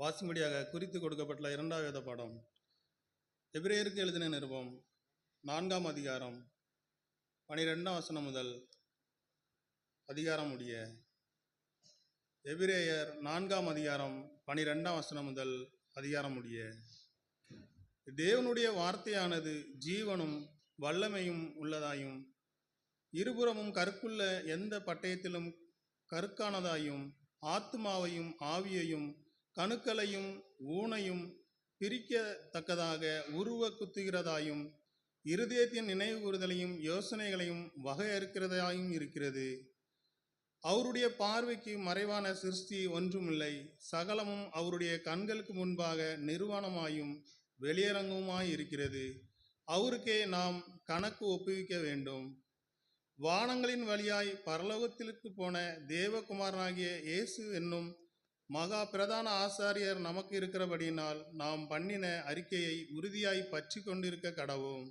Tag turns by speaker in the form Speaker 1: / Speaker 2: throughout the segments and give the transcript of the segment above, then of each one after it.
Speaker 1: வாசிமடியாக குறித்து கொடுக்கப்பட்டுள்ள இரண்டாவது பாடம். எபிரேயருக்கு எழுதின நிருபம் நான்காம் அதிகாரம் பனிரெண்டாம் வசனம் முதல் அதிகாரம் முடிய. எபிரேயர் நான்காம் அதிகாரம் பனிரெண்டாம் வசனம் முதல் அதிகாரம் முடிய. தேவனுடைய வார்த்தையானது ஜீவனும் வல்லமையும் உள்ளதாயும் இருபுறமும் கருக்குள்ள எந்த பட்டயத்திலும் கருக்கானதாயும் ஆத்மாவையும் ஆவியையும் கணுக்களையும் ஊனையும் பிரிக்கத்தக்கதாக உருவ குத்துகிறதாயும் இருதயத்தின் நினைவு கூறுதலையும் யோசனைகளையும் வகையறுக்கிறதாயும் இருக்கிறது. அவருடைய பார்வைக்கு மறைவான சிருஷ்டி ஒன்றுமில்லை. சகலமும் அவருடைய கண்களுக்கு முன்பாக நிர்வாணமாயும் வெளியரங்குமாய் இருக்கிறது அவருக்கே நாம் கணக்கு ஒப்புவிக்க வேண்டும். வானங்களின் வழியாய் பரலோகத்திற்கு போன தேவகுமாரனாகிய இயேசு என்னும் மகா பிரதான ஆசாரியர் நமக்கு இருக்கிறபடியினால் நாம் பண்ணின அறிக்கையை உறுதியாய் பற்றி கொண்டிருக்க கடவோம்.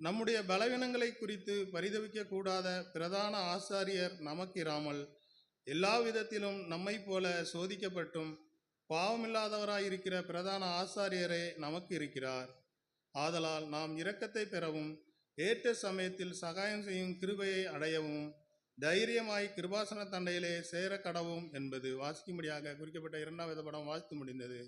Speaker 1: நம்முடைய பலவீனங்களை குறித்து பரிதவிக்கக்கூடாத பிரதான ஆசாரியர் நமக்கிராமல் எல்லா விதத்திலும் நம்மை போல சோதிக்கப்பட்டும் பாவமில்லாதவராயிருக்கிற பிரதான ஆசாரியரே நமக்கு இருக்கிறார். ஆதலால் நாம் இரக்கத்தை பெறவும் ஏற்ற சமயத்தில் சகாயம் செய்யும் கிருபையை அடையவும் தைரியமாய் கிருபாசன தண்டையிலே சேர கடவும் என்பது வாசிக்கும்படியாக குறிக்கப்பட்ட இரண்டாவது படம் வாசித்து முடிந்தது.